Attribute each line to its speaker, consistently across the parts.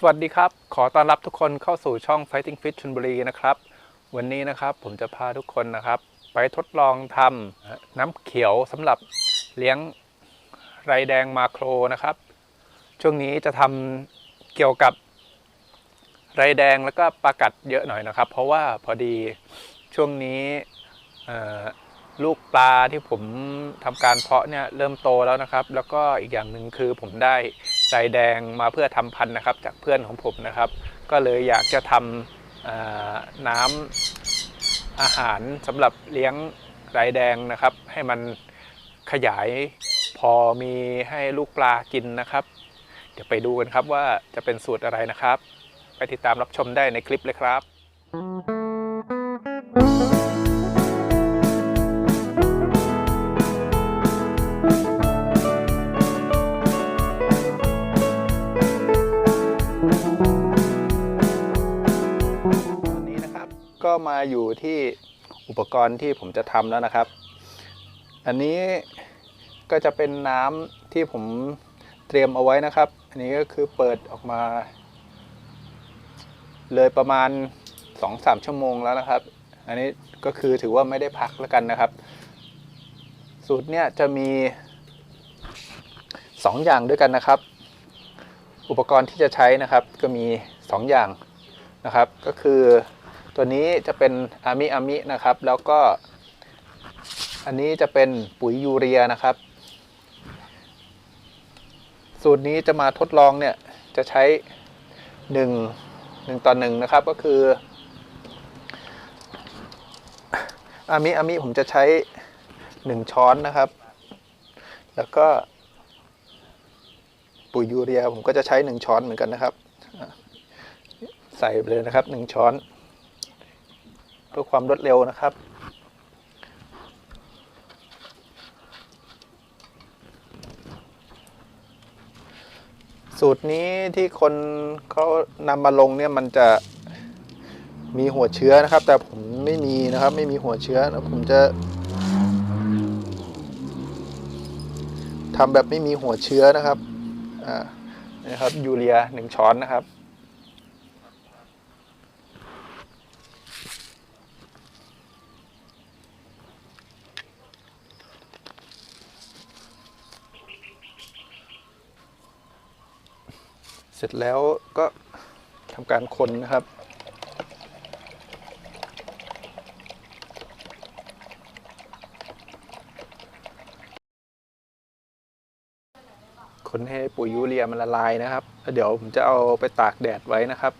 Speaker 1: สวัสดีครับ ขอต้อนรับทุกคนเข้าสู่ช่อง Fighting Fit ชลบุรีนะครับ วันนี้นะครับผมจะพาทุกคนนะครับ ไปทดลองทำน้ำเขียวสำหรับเลี้ยงไรแดงมาโครนะครับ ช่วงนี้จะทำเกี่ยวกับไรแดงแล้วก็ปลากัดเยอะหน่อยนะครับ เพราะว่าพอดีช่วงนี้ลูกปลาที่ผมทำการเพาะเนี่ยเริ่มโตแล้วนะครับ แล้วก็อีกอย่างหนึ่งคือผมได้ ไรแดงมาเพื่อทำพันธุ์นะครับ จากเพื่อนของผมนะครับ ก็เลยอยากจะทำน้ำอาหารสำหรับเลี้ยงไรแดงนะครับ ให้มันขยายพอมีให้ลูกปลากินนะครับ เดี๋ยวไปดูกันครับว่าจะเป็นสูตรอะไรนะครับ ไปติดตามรับชมได้ในคลิปเลยครับต มาอยู่ที่อุปกรณ์ที่ผมจะทำแล้วนะครับ อันนี้ก็จะเป็นน้ำที่ผมเตรียมเอาไว้นะครับ อันนี้ก็คือเปิดออกมา เลยประมาณ 2-3 ชั่วโมงแล้วนะครับ อันนี้ก็คือถือว่าไม่ได้พักแล้วกันนะครับ สูตรเนี่ยจะมี 2 อย่างด้วยกันนะครับ อุปกรณ์ที่จะใช้นะครับก็มี 2 อย่างนะครับ ก็คือ ตัวนี้จะเป็นอามิอามินะครับ แล้วก็อันนี้จะเป็นปุ๋ยยูเรียนะครับ สูตรนี้จะมาทดลองเนี่ยจะใช้ 1 1ต่อ1นะครับก็คืออามิอามิผมจะใช้ 1 ช้อนนะครับ แล้วก็ปุ๋ยยูเรียผมก็จะใช้ 1 ช้อนเหมือนกันนะครับ ใส่ไปเลยนะครับหนึ่งช้อน พื่อความรวดเร็วนะครับ สูตรนี้ที่คนเขานำมาลงเนี่ยมันจะมีหัวเชื้อนะครับ แต่ผมไม่มีนะครับ ไม่มีหัวเชื้อนะผมจะทำแบบไม่มีหัวเชื้อนะครับ อ่า นะครับ ยูเรียหนึ่งช้อนนะครับ เส ร็จแล้วก็ทำการคนนะครับ คนให้ปุ๋ยยูเรียมันละลายนะครับ เดี๋ยวผมจะเอาไปตากแดดไว้นะครับ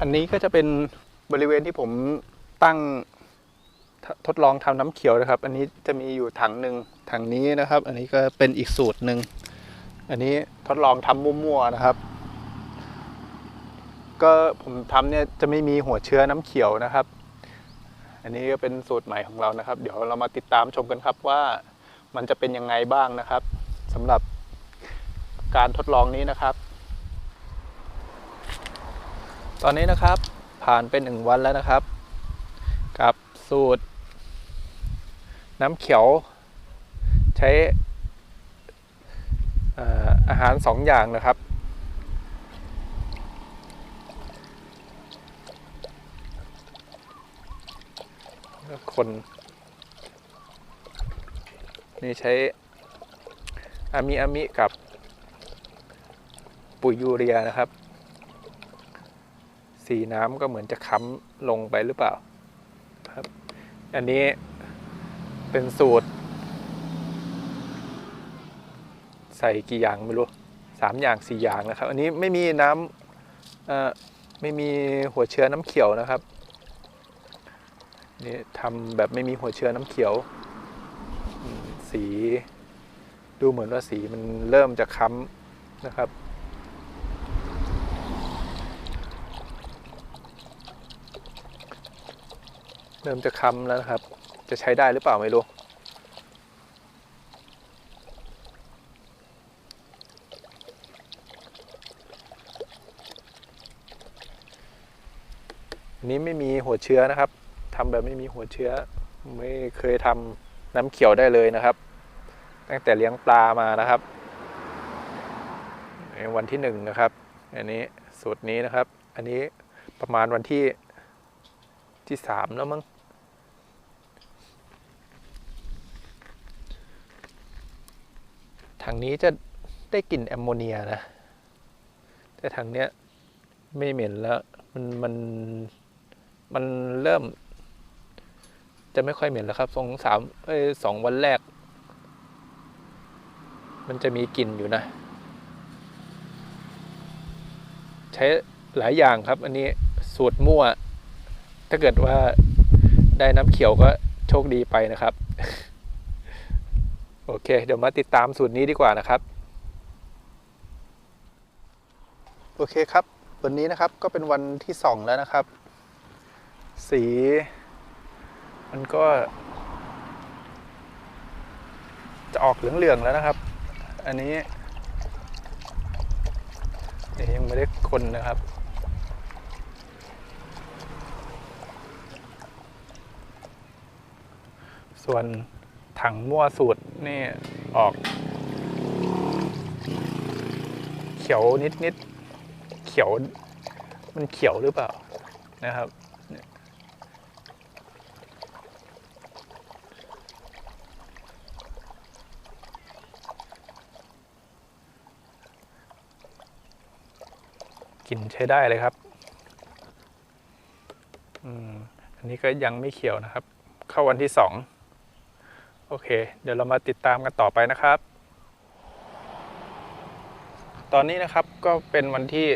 Speaker 1: อันนี้ก็จะเป็นบริเวณที่ผมตั้งททดลองทำน้ำเขียวนะครับ อันนี้จะมีอยู่ถังหนึ่งถังนี้นะครับ อันนี้ก็เป็นอีกสูตรหนึ่งอันนี้ทดลองทำมั่วๆนะครับ ก็ผมทำเนี่ยจะไม่มีหัวเชื้อน้ำเขียวนะครับ อันนี้ก็เป็นสูตรใหม่ของเรานะครับ เดี๋ยวเรามาติดตามชมกันครับว่ามันจะเป็นยังไงบ้างนะครับสำหรับการทดลองนี้นะครับ ตอนนี้นะครับผ่านไปหนึ่งวันแล้วนะครับ กับสูตร น้ำเขียว ใช้เอ่อาหารสองอย่างนะครับแล้วคน นี่ใช้อามิอามิกับปุ๋ยยูเรียนะครับ สีน้ำก็เหมือนจะค้ำลงไปหรือเปล่าครับ อันนี้เป็นสูตร ใส่กี่อย่างไม่รู้สามอย่างสี่อย่างนะครับ อันนี้ไม่มีน้ำเอ่อไม่มีหัวเชื้อน้ำเขียวนะครับนี่ทำแบบไม่มีหัวเชื้อน้ำเขียว สีดูเหมือนว่าสีมันเริ่มจะค้ำนะครับ ริ่มจะค้ำแล้วนะครับ จะใช้ได้หรือเปล่าไม่รู้อันนี้ไม่มีหัวเชื้อนะครับทำแบบไม่มีหัวเชื้อ ไม่เคยทำน้ำเขียวได้เลยนะครับ ตั้งแต่เลี้ยงปลามานะครับในวันที่หนึ่งนะครับ อันนี้สูตรนี้นะครับ อันนี้ประมาณวันที่ที่สามแล้วมั้ง ทางนี้จะได้กลิ่นแอมโมเนียนะ แต่ทางเนี้ยไม่เหม็นแล้วมันมันมันเริ่ม จะไม่ค่อยเหม็นแล้วครับสองสามเอ้สองวันแรก มันจะมีกลิ่นอยู่นะ ใช้หลายอย่างครับ อันนี้สูตรมั่ว ถ้าเกิดว่าได้น้ำเขียวก็โชคดีไปนะครับ โอเค เดี๋ยวมาติดตามสูตรนี้ดีกว่านะครับ โอเคครับ วันนี้นะครับก็เป็นวันที่สองแล้วนะครับ สี มันก็ จะออกเหลือง ๆ แล้วนะครับ อันนี้นยังไม่ได้คนนะครับส่วน ถังมั่วสูตรนี่ออก เขียวนิดๆเขียว มันเขียวหรือเปล่านะครับกลิ่นใช้ได้เลยครับ อืม อันนี้ก็ยังไม่เขียวนะครับ เข้าวันที่สอง โอเค เดี๋ยวเรามาติดตามกันต่อไปนะครับ ตอนนี้นะครับก็เป็นวันที่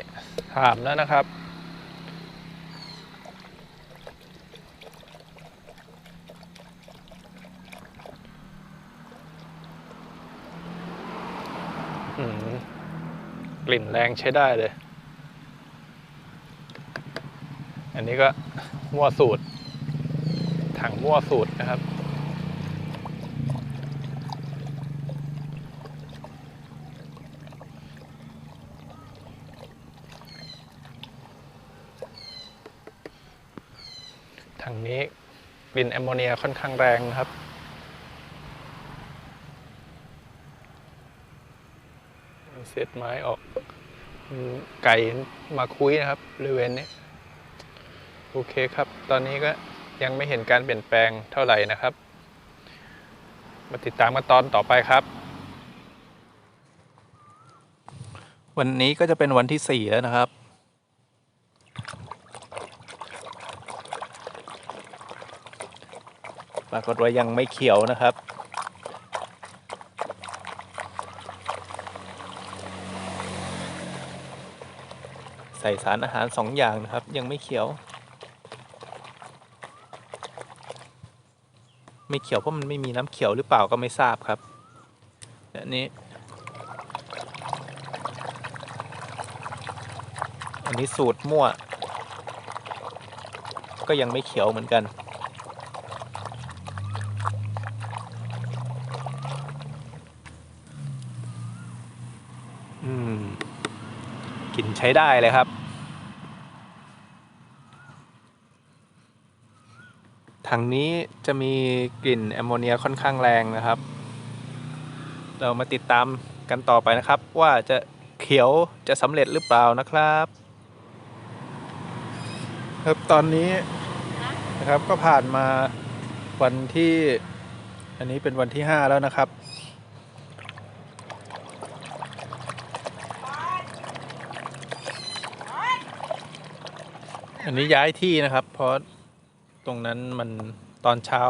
Speaker 1: สามแล้วนะครับอืมกลิ่นแรงใช้ได้เลย อันนี้ก็มั่วสูตร ถังมั่วสูตรนะครับ ถังนี้ กลิ่นแอมโมเนียค่อนข้างแรงนะครับ เศษไม้ออก ไก่มาคุยนะครับบริเวณนี้ โอเคครับ ตอนนี้ก็ยังไม่เห็นการเปลี่ยนแปลงเท่าไหร่นะครับ มาติดตามกันตอนต่อไปครับ วันนี้ก็จะเป็นวันที่สี่แล้วนะครับ ปรากฏว่ายังไม่เขียวนะครับ ใส่สารอาหารสองอย่างนะครับ ยังไม่เขียว ไม่เขียวเพราะมันไม่มีน้ำเขียวหรือเปล่าก็ไม่ทราบครับอันนี้ อันนี้สูตรมั่ว ก็ยังไม่เขียวเหมือนกัน อืมกลิ่นใช้ได้เลยครับ ถังนี้จะมีกลิ่นแอมโมเนียค่อนข้างแรงนะครับ เรามาติดตามกันต่อไปนะครับ ว่าจะเขียวจะสำเร็จหรือเปล่านะครับ ครับตอนนี้นะครับก็ผ่านมาวันที่ อันนี้เป็นวันที่ห้าแล้วนะครับ นนี้ย้ายที่นะครับ เพราะตรงนั้นมันตอนเช้า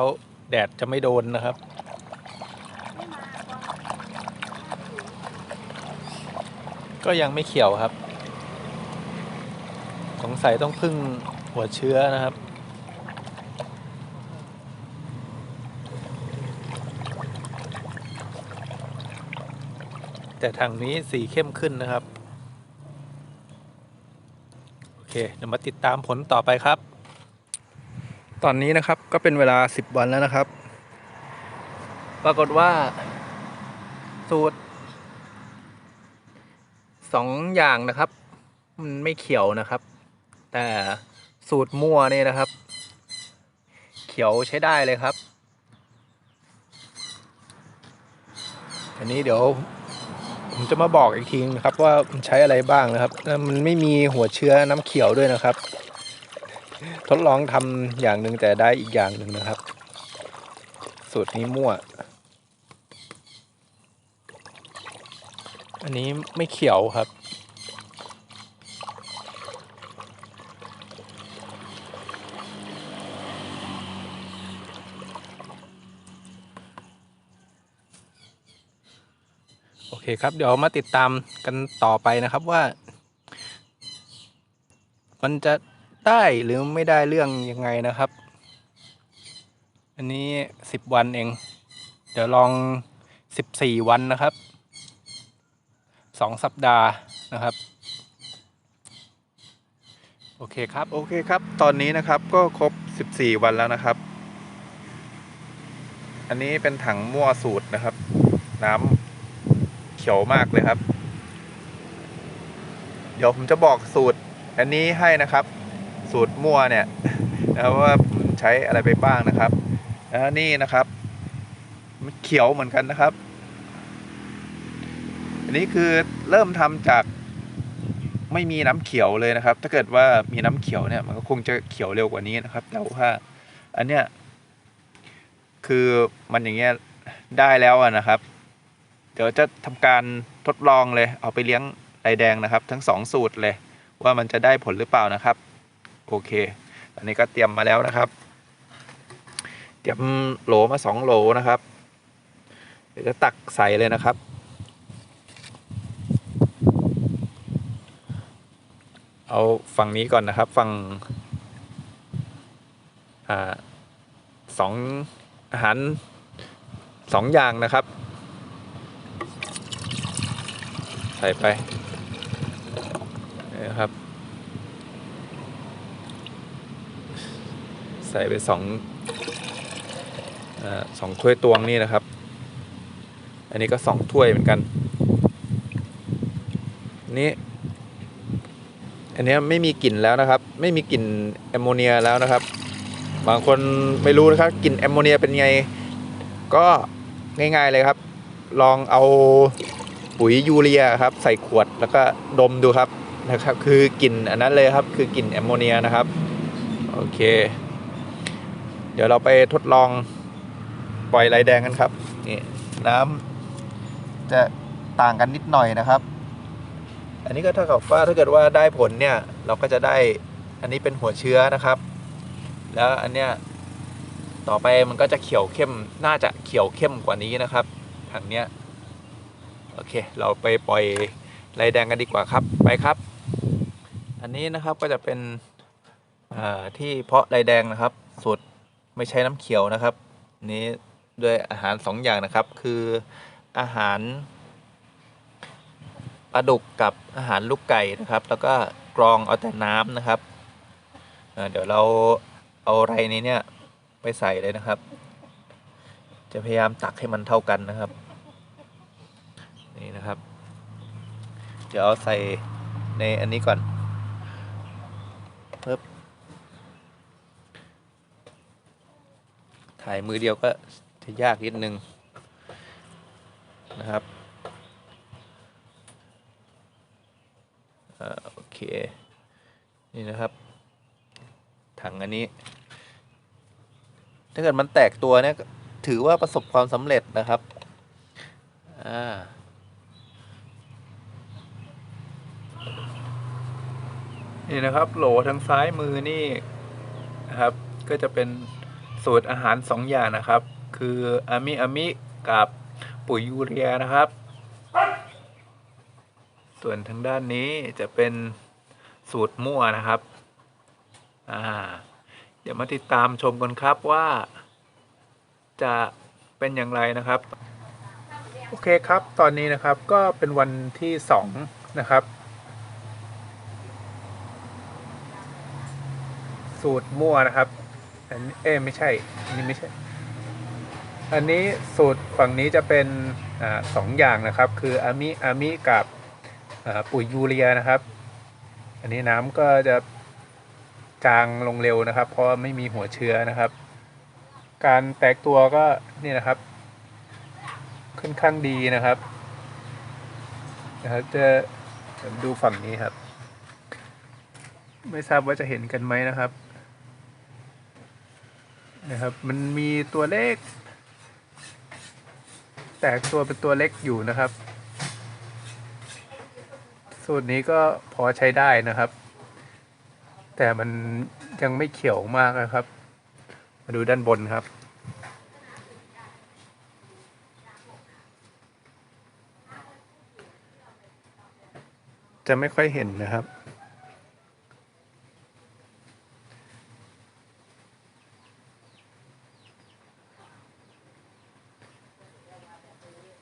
Speaker 1: แดดจะไม่โดนนะครับ ก็ยังไม่เขียวครับ สงสัยต้องพึ่งหัวเชื้อนะครับแต่ทางนี้สีเข้มขึ้นนะครับ เคเดี๋ยวมาติดตามผลต่อไปครับ ตอนนี้นะครับก็เป็นเวลา 10 วันแล้วนะครับ ปรากฏว่า สูตรสองอย่างนะครับ มันไม่เขียวนะครับ แต่สูตรมั่วนี่นะครับ เขียวใช้ได้เลยครับอันนี้เดี๋ยว ผมจะมาบอกอีกทีนะครับ ว่าใช้อะไรบ้างนะครับมันไม่มีหัวเชื้อน้ำเขียวด้วยนะครับ ทดลองทำอย่างหนึ่งแต่ได้อีกอย่างหนึ่งนะครับ สูตรนี้มั่ว อันนี้ไม่เขียวครับ เคครับเดี๋ยวมาติดตามกันต่อไปนะครับว่า มันจะได้หรือไม่ได้เรื่องยังไงนะครับ อันนี้สิบวันเอง เดี๋ยวลองสิบสี่วันนะครับสองสัปดาห์นะครับโอเคครับโอเคครับ ตอนนี้นะครับก็ครบสิบสี่วันแล้วนะครับ อันนี้เป็นถังมั่วสูตรนะครับ น้ำ เขียวมากเลยครับ เดี๋ยวผมจะบอกสูตรอันนี้ให้นะครับ สูตรมั่วเนี่ยนะว่าผมใช้อะไรไปบ้างนะครับแล้วนี่นะครับ มันเขียวเหมือนกันนะครับ อันนี้คือเริ่มทำจากไม่มีน้ำเขียวเลยนะครับ ถ้าเกิดว่ามีน้ำเขียวเนี่ยมันก็คงจะเขียวเร็วกว่านี้นะครับ แต่ว่าอันเนี้ยคือมันอย่างเงี้ยได้แล้วอะนะครับ เดี๋ยวจะทำการทดลองเลย เอาไปเลี้ยงลายแดงนะครับ ทั้งสองสูตรเลย ว่ามันจะได้ผลหรือเปล่านะครับ โอเคอันนี้ก็เตรียมมาแล้วนะครับ เตรียมโหลมาสองโหลนะครับ เดี๋ยวจะตักใส่เลยนะครับเอาฝั่งนี้ก่อนนะครับฝั่งอสองอาหารสองอย่างนะครับ ใส่ไปนะครับ ใส่ไปสองอาสองถ้วยตวงนี่นะครับ อันนี้ก็สองถ้วยเหมือนกันอันนี้อันนี้ไม่มีกลิ่นแล้วนะครับ ไม่มีกลิ่นแอมโมเนียแล้วนะครับ บางคนไม่รู้นะครับกลิ่นแอมโมเนียเป็นไง ก็ง่ายๆเลยครับ ลองเอา ปุ๋ยยูเรียครับ ใส่ขวดแล้วก็ดมดูครับนะครับ คือกลิ่นอันนั้นเลยครับ คือกลิ่นแอมโมเนียนะครับ โอเค เดี๋ยวเราไปทดลองปล่อยลายแดงกันครับนี่น้ำจะต่างกันนิดหน่อยนะครับ อันนี้ก็เท่ากับว่าถ้าเกิดว่าได้ผลเนี่ย เราก็จะได้อันนี้เป็นหัวเชื้อนะครับ แล้วอันเนี้ยต่อไปมันก็จะเขียวเข้มน่าจะเขียวเข้มกว่านี้นะครับถังเนี้ย โอเค เราไปปล่อยลายแดงกันดีกว่าครับ ไปครับ อันนี้นะครับก็จะเป็นที่เพาะลายแดงนะครับสูตรไม่ใช้น้ำเขียวนะครับนี้ด้วยอาหารสองอย่างนะครับ คืออาหารปลาดุกกับอาหารลูกไก่นะครับ แล้วก็กรองเอาแต่น้ำนะครับเดี๋ยวเราเอาไรนี้เนี่ยไปใส่เลยนะครับ จะพยายามตักให้มันเท่ากันนะครับ นี่นะครับ เดี๋ยวเอาใส่ในอันนี้ก่อนปึ๊บถ่ายมือเดียวก็จะยากนิดนึงนะครับอโอเค นี่นะครับ ถังอันนี้ ถ้าเกิดมันแตกตัวเนี่ยถือว่าประสบความสำเร็จนะครับ อ่า นี่นะครับ โหลทางซ้ายมือนี่นะครับ ก็จะเป็นสูตรอาหารสองอย่างนะครับ คืออามิอามิกับปุ๋ยยูเรียนะครับ ส่วนทางด้านนี้จะเป็นสูตรมั่วนะครับ อ่า เดี๋ยวมาติดตามชมกันครับว่า จะเป็นอย่างไรนะครับ โอเคครับ ตอนนี้นะครับก็เป็นวันที่สองนะครับ สูตรมั่วนะครับ อันนี้เอ้ไม่ใช่ อันนี้ไม่ใช่ อันนี้สูตรฝั่งนี้จะเป็นอสองอย่างนะครับ คืออามิอามิกับปุ๋ยยูเรียนะครับ อันนี้น้ำก็จะจางลงเร็วนะครับ เพราะไม่มีหัวเชื้อนะครับ การแตกตัวก็นี่นะครับค่อนข้างดีนะครับนะครับจะดูฝั่งนี้ครับ ไม่ทราบว่าจะเห็นกันไหมนะครับ นะครับ มันมีตัวเลข แตกตัวเป็นตัวเล็กอยู่นะครับ สูตรนี้ก็พอใช้ได้นะครับ แต่มันยังไม่เขียวมากนะครับ มาดูด้านบนครับจะไม่ค่อยเห็นนะครับ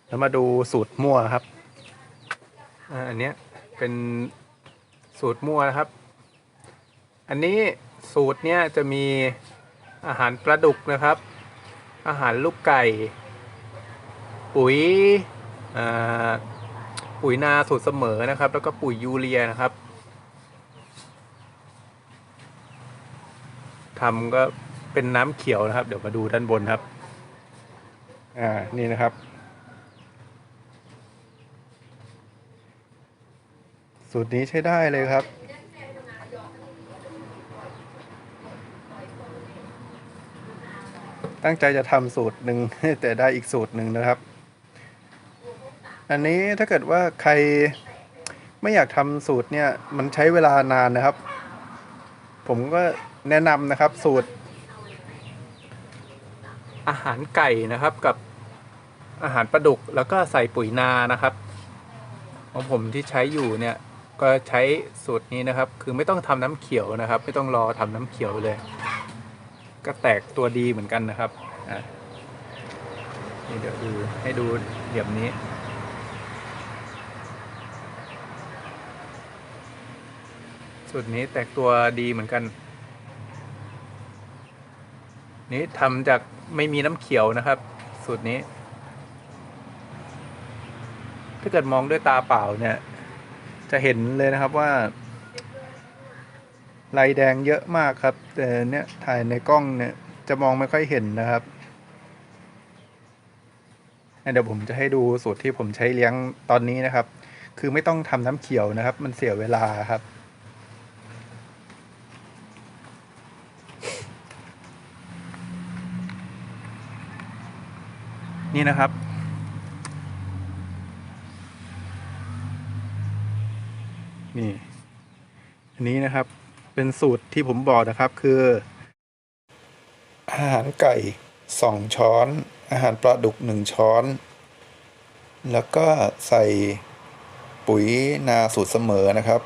Speaker 1: แล้ว มาดูสูตรมั่วครับอันนี้เป็นสูตรมั่วนะครับ อันนี้สูตรเนี้ยจะมีอาหารปลาดุกนะครับ อาหารลูกไก่ ปุ๋ยปุ๋ยนาสูตรเสมอนะครับ แล้วก็ปุ๋ยยูเรียนะครับทำก็เป็นน้ำเขียวนะครับ เดี๋ยวมาดูด้านบนครับ อ่า นี่นะครับ สูตรนี้ใช้ได้เลยครับ ตั้งใจจะทำสูตรหนึ่งแต่ได้อีกสูตรหนึ่งนะครับ อันนี้ถ้าเกิดว่าใครไม่อยากทำสูตรเนี่ย มันใช้เวลานานนะครับ ผมก็แนะนำนะครับสูตร อาหารไก่นะครับกับอาหารปลาดุกแล้วก็ใส่ปุ๋ยนานะครับ ของผมที่ใช้อยู่เนี่ย ก็ใช้สูตรนี้นะครับ คือไม่ต้องทำน้ำเขียวนะครับ ไม่ต้องรอทำน้ำเขียวเลย ก็แตกตัวดีเหมือนกันนะครับอะนี่เดี๋ยวดูให้ดูเหลี่ยมนี้สูตรนี้แตกตัวดีเหมือนกัน นี้ทำจากไม่มีน้ำเขียวนะครับ สูตรนี้ ถ้าเกิดมองด้วยตาเปล่าเนี่ย จะเห็นเลยนะครับว่าลายแดงเยอะมากครับ แต่เนี่ยถ่ายในกล้องเนี่ยจะมองไม่ค่อยเห็นนะครับเดี๋ยวผมจะให้ดูสูตรที่ผมใช้เลี้ยงตอนนี้นะครับ คือไม่ต้องทำน้ำเขียวนะครับ มันเสียเวลาครับนี่นะครับ นี่ อันนี้นะครับ เป็นสูตรที่ผมบอกนะครับ คือ อาหารไก่สองช้อน อาหารปลาดุกหนึ่งช้อน แล้วก็ใส่ปุ๋ยนาสูตรเสมอนะครับ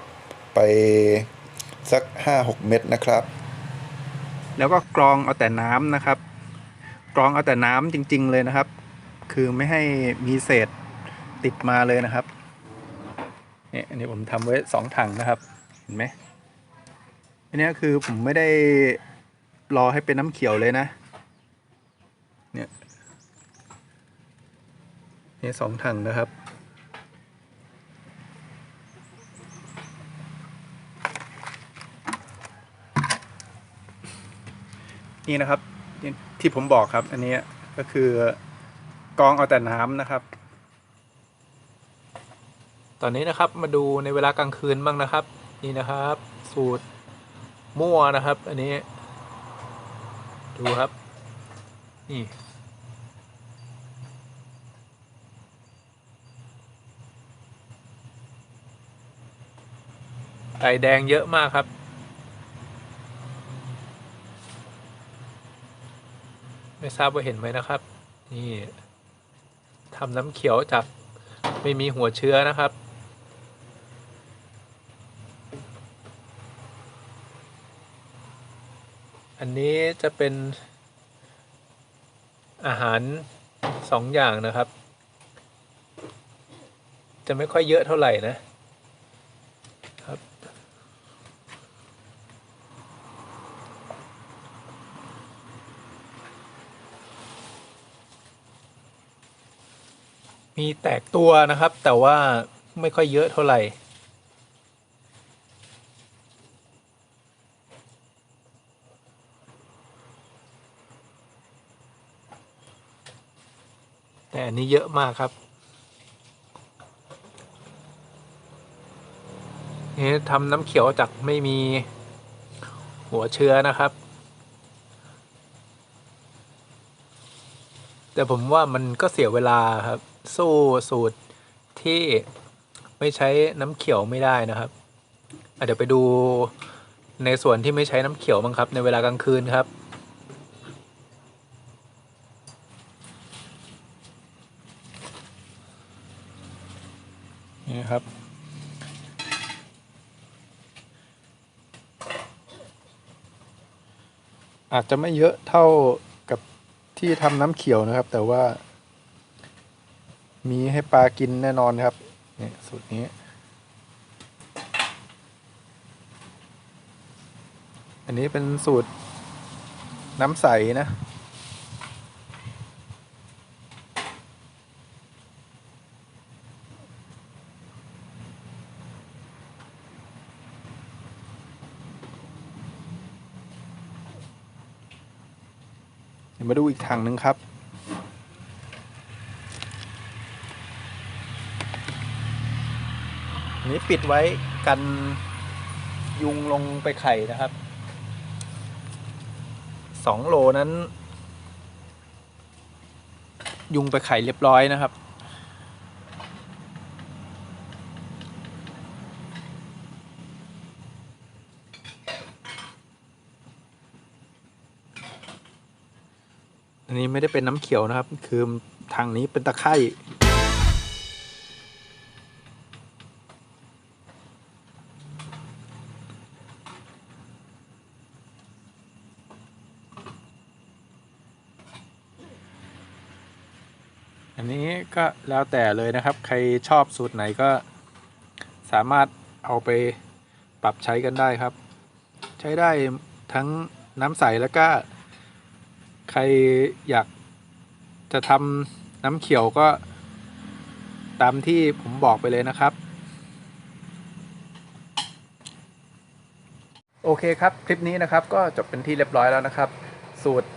Speaker 1: ไปสักห้าหกเม็ดนะครับ แล้วก็กรองเอาแต่น้ำนะครับ กรองเอาแต่น้ำจริง ๆ เลยนะครับ คือไม่ให้มีเศษติดมาเลยนะครับ เนี่ยอันนี้ผมทำไว้สองถังนะครับ เห็นไหมอันนี้คือผมไม่ได้รอให้เป็นน้ำเขียวเลยนะ เนี่ยนี่สองถังนะครับนี่นะครับที่ผมบอกครับ อันนี้ก็คือกองเอาแต่น้ำนะครับ ตอนนี้นะครับมาดูในเวลากลางคืนบ้างนะครับ นี่นะครับ สูตรมั่วนะครับ อันนี้ ดูครับ นี่ไก่แดงเยอะมากครับ ไม่ทราบว่าเห็นไหมนะครับ นี่ทำน้ำเขียวจากไม่มีหัวเชื้อนะครับ อันนี้จะเป็นอาหารสองอย่างนะครับ จะไม่ค่อยเยอะเท่าไหร่นะครับ มีแตกตัวนะครับ แต่ว่าไม่ค่อยเยอะเท่าไหร่ อันนี้เยอะมากครับนี่ทำน้ำเขียวจากไม่มีหัวเชื้อนะครับ แต่ผมว่ามันก็เสียเวลาครับ สู้สูตรที่ไม่ใช้น้ำเขียวไม่ได้นะครับเดี๋ยวไปดูในส่วนที่ไม่ใช้น้ำเขียวบ้างครับ ในเวลากลางคืนครับ อาจจะไม่เยอะเท่ากับที่ทำน้ำเขียวนะครับ แต่ว่า มีให้ปลากินแน่นอนครับนี่สูตรนี้ อันนี้เป็นสูตรน้ำใสนะ เดี๋ยวมาดูอีก ถังหนึ่งครับนนี้ปิดไว้กันยุงลงไปไข่นะครับสองโลนั้น ยุงไปไข่เรียบร้อยนะครับ นนี้ไม่ได้เป็นน้ำเขียวนะครับ คือทางนี้เป็นตะไคร่อันนี้ก็แล้วแต่เลยนะครับ ใครชอบสูตรไหนก็สามารถเอาไปปรับใช้กันได้ครับ ใช้ได้ทั้งน้ำใสแล้วก็ ใครอยากจะทำน้ำเขียวก็ตามที่ผมบอกไปเลยนะครับ โอเคครับ คลิปนี้นะครับก็จบเป็นที่เรียบร้อยแล้วนะครับ สูตร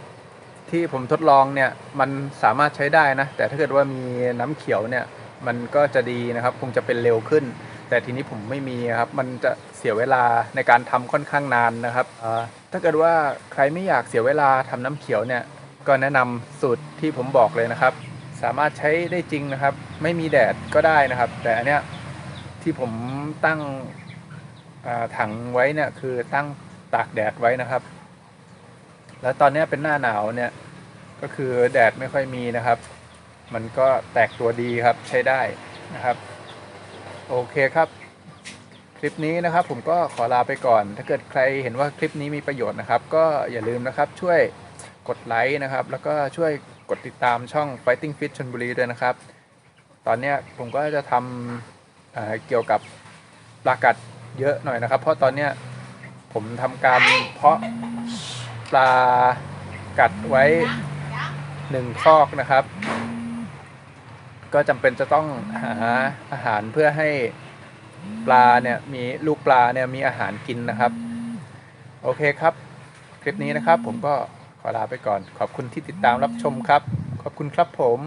Speaker 1: ที่ผมทดลองเนี่ยมันสามารถใช้ได้นะ แต่ถ้าเกิดว่ามีน้ำเขียวเนี่ยมันก็จะดีนะครับ คงจะเป็นเร็วขึ้น แต่ทีนี้ผมไม่มีครับ มันจะเสียเวลาในการทำค่อนข้างนานนะครับถ้าเกิดว่าใครไม่อยากเสียเวลาทำน้ำเขียวเนี่ย ก็แนะนำสูตรที่ผมบอกเลยนะครับ สามารถใช้ได้จริงนะครับ ไม่มีแดดก็ได้นะครับ แต่อันเนี้ยที่ผมตั้งถังไว้เนี่ยคือตั้งตากแดดไว้นะครับ แล้วตอนนี้เป็นหน้าหนาวเนี่ยก็คือแดดไม่ค่อยมีนะครับ มันก็แตกตัวดีครับใช้ได้นะครับ โอเคครับ คลิปนี้นะครับผมก็ขอลาไปก่อน ถ้าเกิดใครเห็นว่าคลิปนี้มีประโยชน์นะครับ ก็อย่าลืมนะครับช่วยกดไลค์นะครับ แล้วก็ช่วยกดติดตามช่อง Fighting Fit ชนบุรีด้วยนะครับ ตอนนี้ผมก็จะทำเเกี่ยวกับปลากัดเยอะหน่อยนะครับ เพราะตอนนี้ผมทำการเพาะปลากัดไว้หนึ่งคอกนะครับ ก็จำเป็นจะต้องหาอาหารเพื่อให้ปลาเนี่ยมีลูกปลาเนี่ยมีอาหารกินนะครับ โอเคครับ คลิปนี้นะครับผมก็ขอลาไปก่อน ขอบคุณที่ติดตามรับชมครับ ขอบคุณครับผม